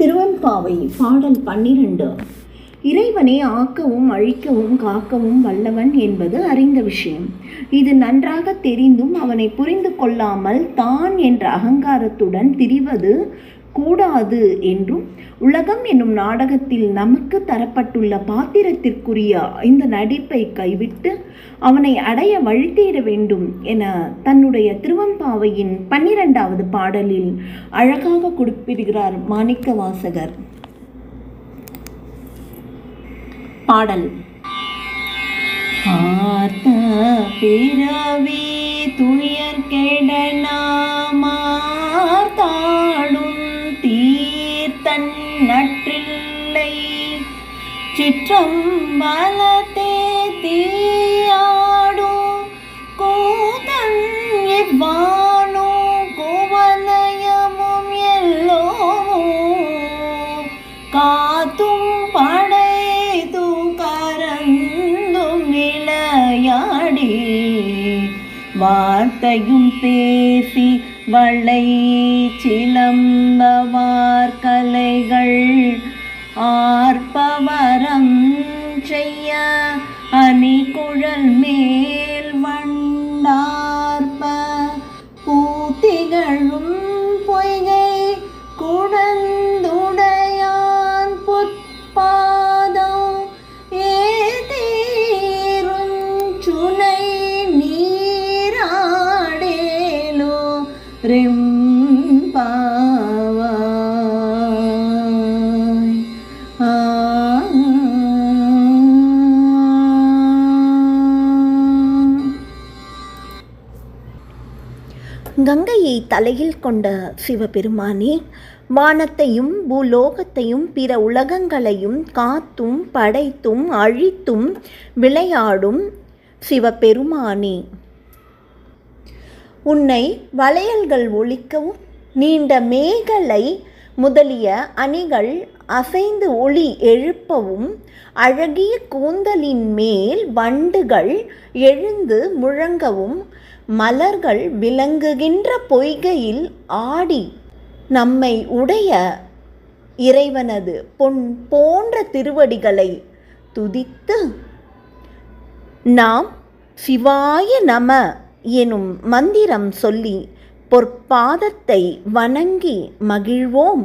திருவெம்பாவை பாடல் பன்னிரண்டு. இறைவனை ஆக்கவும் அழிக்கவும் காக்கவும் வல்லவன் என்பது அறிந்த விஷயம். இது நன்றாக தெரிந்தும் அவனை புரிந்து கொள்ளாமல் தான் என்ற அகங்காரத்துடன் திரிவது கூடாது என்றும் உலகம் என்னும் நாடகத்தில் நமக்கு தரப்பட்டுள்ள பாத்திரத்திற்குரிய இந்த நடிப்பை கைவிட்டு அவனை அடைய வழித்தேட வேண்டும் என தன்னுடைய திருவம்பாவையின் பன்னிரெண்டாவது பாடலில் அழகாக குறிப்பிடுகிறார் மாணிக்க வாசகர் பாடல். பார்த்த பிறவி துயர் கெடனா சிற்றம்பலத்தே தீயாடும். கூதன் எவ்வானோ கோவலயமும் எல்லோ காத்தும் படைத்து கரந்தும் நிலையாடி. வார்த்தையும் பேசி வளை சிலம்பவா ஆர்ப்பவரம் செய்ய அணி குழல் மேல் வண்டார்ப்ப பூத்திகழும் பொய்கை குடந்துடையான் புட்பாதம் ஏதேரும் சுனை நீராடேலோ ரெம்பா கங்கையை தலையில் கொண்ட சிவபெருமானே வானத்தையும் பூலோகத்தையும் பிற உலகங்களையும் காத்தும் படைத்தும் அழித்தும் விளையாடும் சிவபெருமானே. உன்னை வளையல்கள் ஒழிக்கவும் நீண்ட மேகலை முதலிய அணிகள் அசைந்து ஒளி எழுப்பவும் அழகிய கூந்தலின் மேல் வண்டுகள் எழுந்து முழங்கவும் மலர்கள் விளங்குகின்ற பொய்கையில் ஆடி நம்மை உடைய இறைவனது பொன் போன்ற திருவடிகளை துதித்து நாம் சிவாய நம எனும் மந்திரம் சொல்லி பொற்பாதத்தை வணங்கி மகிழ்வோம்.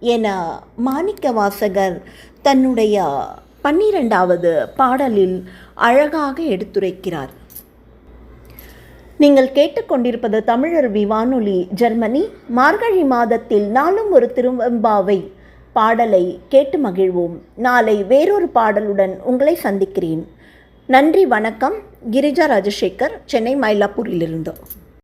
என மாணிக்கவாசகர் தன்னுடைய பன்னிரெண்டாவது பாடலில் அழகாக எடுத்துரைக்கிறார். நீங்கள் கேட்டுக்கொண்டிருப்பது தமிழருவி வானொலி ஜெர்மனி. மார்கழி மாதத்தில் நாளும் ஒரு திருவெம்பாவை பாடலை கேட்டு மகிழ்வோம். நாளை வேறொரு பாடலுடன் உங்களை சந்திக்கிறேன். நன்றி வணக்கம். கிரிஜா ராஜசேகர் சென்னை மயிலாப்பூரிலிருந்து.